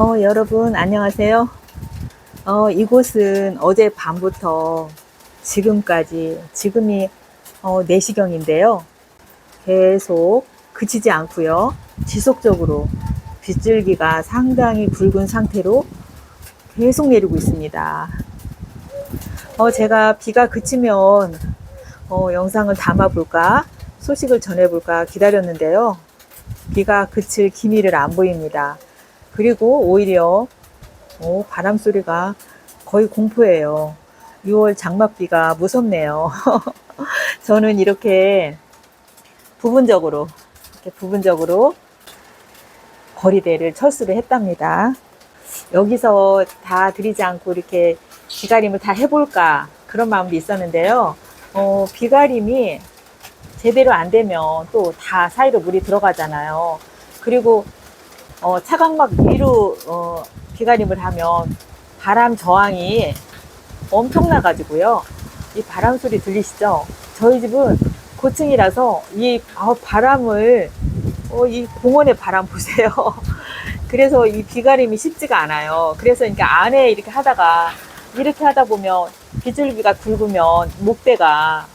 어, 여러분, 안녕하세요. 어, 이곳은 어제 밤부터 지금까지, 지금이 어, 4시경인데요. 계속 그치지 않고요. 지속적으로 빗줄기가 상당히 굵은 상태로 계속 내리고 있습니다. 어, 제가 비가 그치면 어, 영상을 담아볼까, 소식을 전해볼까 기다렸는데요. 비가 그칠 기미를 안 보입니다. 그리고 오히려 오, 바람 소리가 거의 공포예요. 6월 장맛비가 무섭네요. 저는 이렇게 부분적으로 이렇게 부분적으로 거리대를 철수를 했답니다. 여기서 다 들이지 않고 이렇게 비가림을 다 해볼까 그런 마음도 있었는데요. 어, 비가림이 제대로 안 되면 또 다 사이로 물이 들어가잖아요. 그리고 어, 차광막 위로 어, 비가림을 하면 바람 저항이 엄청나가지고요. 이 바람 소리 들리시죠? 저희 집은 고층이라서 이 아, 바람을 어, 이 공원의 바람 보세요. 그래서 이 비가림이 쉽지가 않아요. 그래서 그러니까 안에 이렇게 하다가 이렇게 하다 보면 비줄기가 굵으면 목대가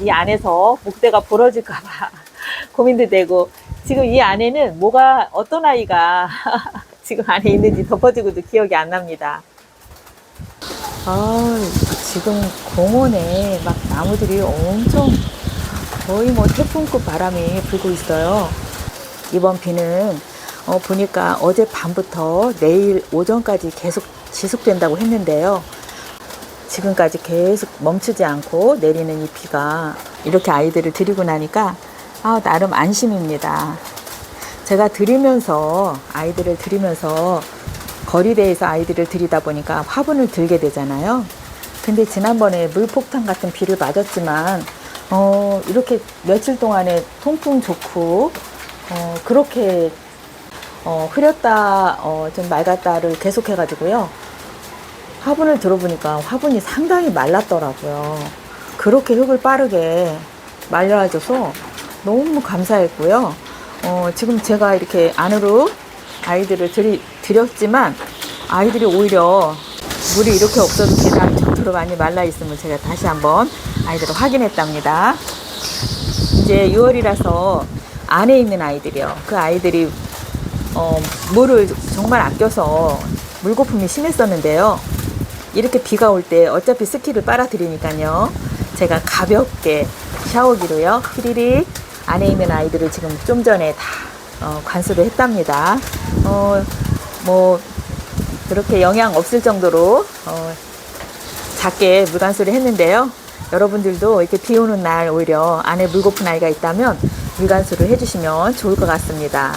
이 안에서 목대가 부러질까봐 고민도 되고 지금 이 안에는 뭐가 어떤 아이가 지금 안에 있는지 덮어지고도 기억이 안 납니다. 아 지금 공원에 막 나무들이 엄청 거의 뭐 태풍급 바람이 불고 있어요. 이번 비는 어, 보니까 어제 밤부터 내일 오전까지 계속 지속된다고 했는데요. 지금까지 계속 멈추지 않고 내리는 이 비가 이렇게 아이들을 데리고 나니까 아, 나름 안심입니다. 제가 들이면서 아이들을 들이면서 거리대에서 아이들을 들이다 보니까 화분을 들게 되잖아요. 근데 지난번에 물폭탄 같은 비를 맞았지만 어, 이렇게 며칠 동안에 통풍 좋고 어, 그렇게 어, 흐렸다 어, 좀 맑았다를 계속해 가지고요. 화분을 들어보니까 화분이 상당히 말랐더라고요. 그렇게 흙을 빠르게 말려줘서 너무 감사했고요. 어, 지금 제가 이렇게 안으로 아이들을 들이, 들였지만 아이들이 오히려 물이 이렇게 없어도 되나 정도로 많이 말라 있으면 제가 다시 한번 아이들을 확인했답니다. 이제 6월이라서 안에 있는 아이들이요. 그 아이들이 어, 물을 정말 아껴서 물거품이 심했었는데요. 이렇게 비가 올 때 어차피 스키를 빨아들이니까요. 제가 가볍게 샤워기로요. 휘리릭 안에 있는 아이들을 지금 좀 전에 다 어, 관수를 했답니다. 어, 뭐 그렇게 영향 없을 정도로 어, 작게 물관수를 했는데요. 여러분들도 이렇게 비 오는 날 오히려 안에 물고픈 아이가 있다면 물관수를 해주시면 좋을 것 같습니다.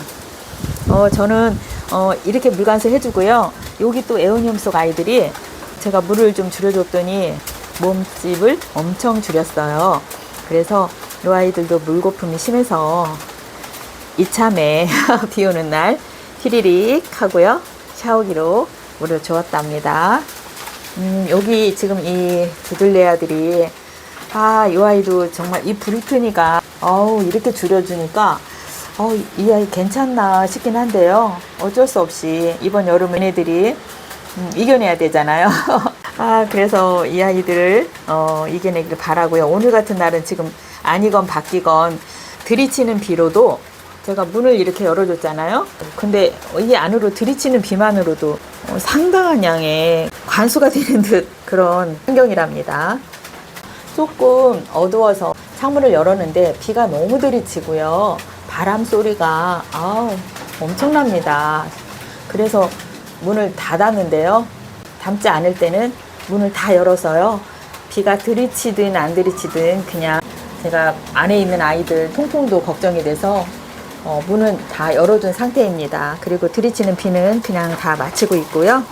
어, 저는 어, 이렇게 물관수 해주고요. 여기 또 에어니움 속 아이들이 제가 물을 좀 줄여줬더니 몸집을 엄청 줄였어요. 그래서 이 아이들도 물고품이 심해서 이참에 비 오는 날 휘리릭 하고요. 샤워기로 물을 주었답니다. 음, 여기 지금 이 두들레아들이 아, 이 아이도 정말 이 브리트니가 어우, 이렇게 줄여주니까 어, 이 아이 괜찮나 싶긴 한데요. 어쩔 수 없이 이번 여름 얘네들이 음, 이겨내야 되잖아요. 아, 그래서 이 아이들을 어, 이겨내길 바라고요. 오늘 같은 날은 지금 아니건 바뀌건 들이치는 비로도 제가 문을 이렇게 열어줬잖아요. 근데 이 안으로 들이치는 비만으로도 어, 상당한 양의 관수가 되는 듯 그런 환경이랍니다. 조금 어두워서 창문을 열었는데 비가 너무 들이치고요. 바람 소리가 아우 엄청납니다. 그래서 문을 닫았는데요. 담지 않을 때는 문을 다 열어서요. 비가 들이치든 안 들이치든 그냥 제가 안에 있는 아이들 통풍도 걱정이 돼서 어, 문은 다 열어둔 상태입니다. 그리고 들이치는 비는 그냥 다 마치고 있고요.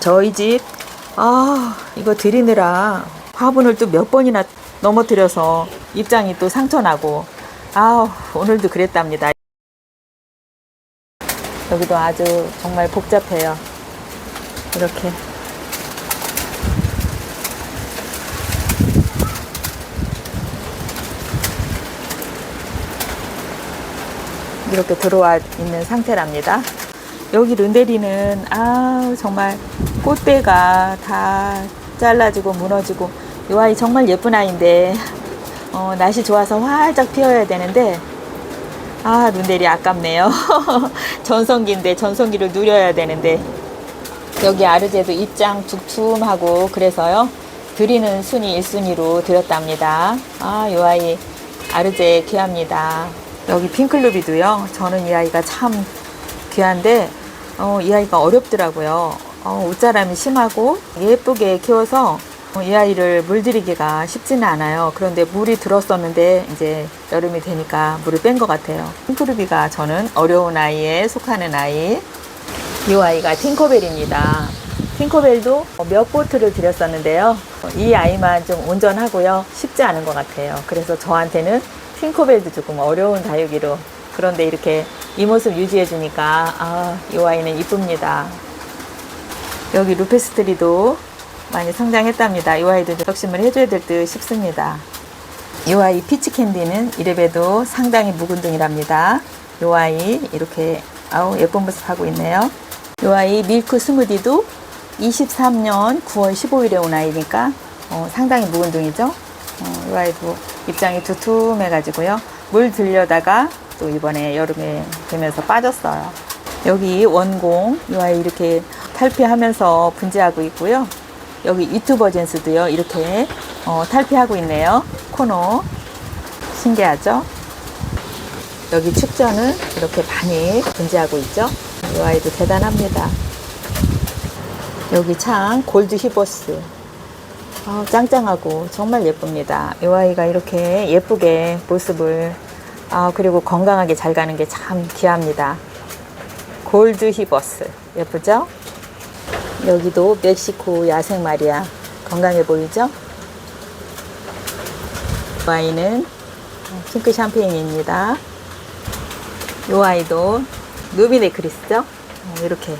저희 집, 아, 이거 들이느라 화분을 또 몇 번이나 넘어뜨려서 입장이 또 상처나고, 아 오늘도 그랬답니다. 여기도 아주 정말 복잡해요. 이렇게. 이렇게 들어와 있는 상태랍니다. 여기 른데리는 아 정말 꽃대가 다 잘라지고 무너지고 이 아이 정말 예쁜 아이인데 어, 날씨 좋아서 활짝 피어야 되는데 아 룬데리 아깝네요. 전성기인데 전성기를 누려야 되는데. 여기 아르제도 입장 두툼하고 그래서요 드리는 순위 1순위로 드렸답니다. 아이 아이 아르제 귀합니다 여기 핑클루비도요 저는 이 아이가 참 귀한데 어, 이 아이가 어렵더라고요 어, 옷자람이 심하고 예쁘게 키워서 어, 이 아이를 물들이기가 쉽지는 않아요. 그런데 물이 들었었는데 이제 여름이 되니까 물을 뺀 것 같아요. 핑크루비가 저는 어려운 아이에 속하는 아이. 이 아이가 팅커벨입니다. 팅커벨도 몇 보트를 드렸었는데요. 이 아이만 좀 온전하고요. 쉽지 않은 것 같아요. 그래서 저한테는 팅커벨도 조금 어려운 다육이로 그런데 이렇게 이 모습 유지해 주니까 아, 이 아이는 이쁩니다. 여기 루페스트리도 많이 성장했답니다. 이 아이도 덕심을 해줘야 될 듯 싶습니다. 이 아이 피치 캔디는 이래봬도 상당히 묵은둥이랍니다. 이 아이 이렇게 아우 예쁜 모습 하고 있네요. 이 아이 밀크 스무디도 23년 9월 15일에 온 아이니까 어, 상당히 묵은둥이죠. 어, 이 아이도 입장이 두툼해가지고요. 물 들려다가 또 이번에 여름에 되면서 빠졌어요. 여기 원공 이 아이 이렇게 탈피하면서 분재하고 있고요. 여기 유튜버 젠스도요 이렇게 어, 탈피하고 있네요 코너 신기하죠 여기 축전은 이렇게 많이 분재하고 있죠 이 아이도 대단합니다 여기 창 골드 히버스 아, 짱짱하고 정말 예쁩니다 이 아이가 이렇게 예쁘게 모습을 아, 그리고 건강하게 잘 가는 게 참 귀합니다 골드 히버스 예쁘죠 여기도 멕시코 야생 마리아 건강해 보이죠? 와인은 핑크 샴페인입니다. 이 아이도 누비네크리스죠? 어, 이렇게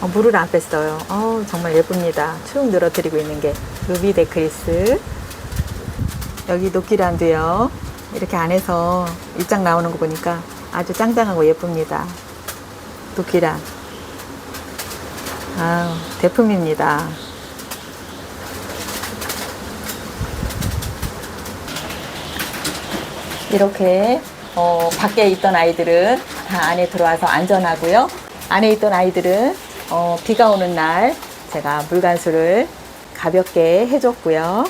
어, 물을 안 뺐어요. 어, 정말 예쁩니다. 축 늘어뜨리고 있는 게 누비네크리스. 여기 녹기란도요. 이렇게 안에서 입장 나오는 거 보니까 아주 짱짱하고 예쁩니다. 녹기란. 아, 대품입니다. 이렇게 어, 밖에 있던 아이들은 다 안에 들어와서 안전하고요. 안에 있던 아이들은 어, 비가 오는 날 제가 물간수를 가볍게 해줬고요.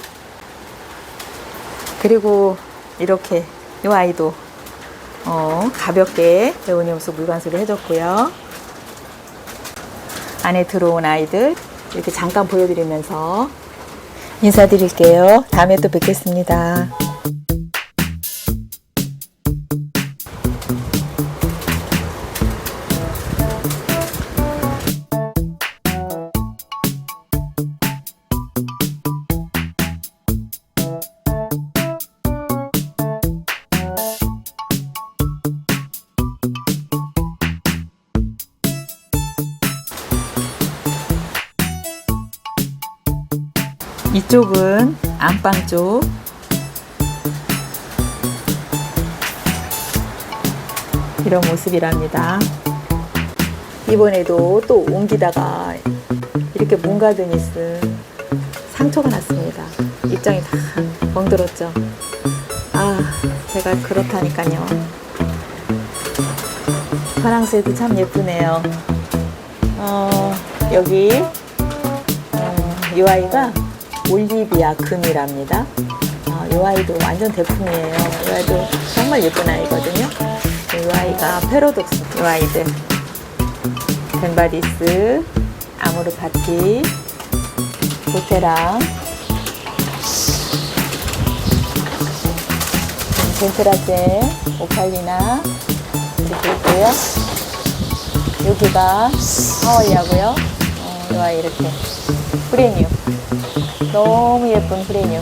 그리고 이렇게 이 아이도 어, 가볍게 레오니움스 물관수를 해줬고요. 안에 들어온 아이들 이렇게 잠깐 보여드리면서 인사드릴게요. 다음에 또 뵙겠습니다. 이쪽은 안방 쪽. 이런 모습이랍니다. 이번에도 또 옮기다가 이렇게 몽가드니스 상처가 났습니다. 입장이 다 멍들었죠. 아, 제가 그렇다니까요. 파랑새도 참 예쁘네요. 어, 여기 어, 이 아이가 올리비아 금이랍니다. 아, 이 아이도 완전 대품이에요. 이 아이도 정말 예쁜 아이거든요. 이 아이가 페로독스, 이 아이들. 벤바디스, 아모르파티, 보테랑, 벤트라젠, 오팔리나, 이렇게 있고요. 여기가 하와이하고요. 어, 이 아이 이렇게. 프레뉴. 너무 예쁜 프레뉴.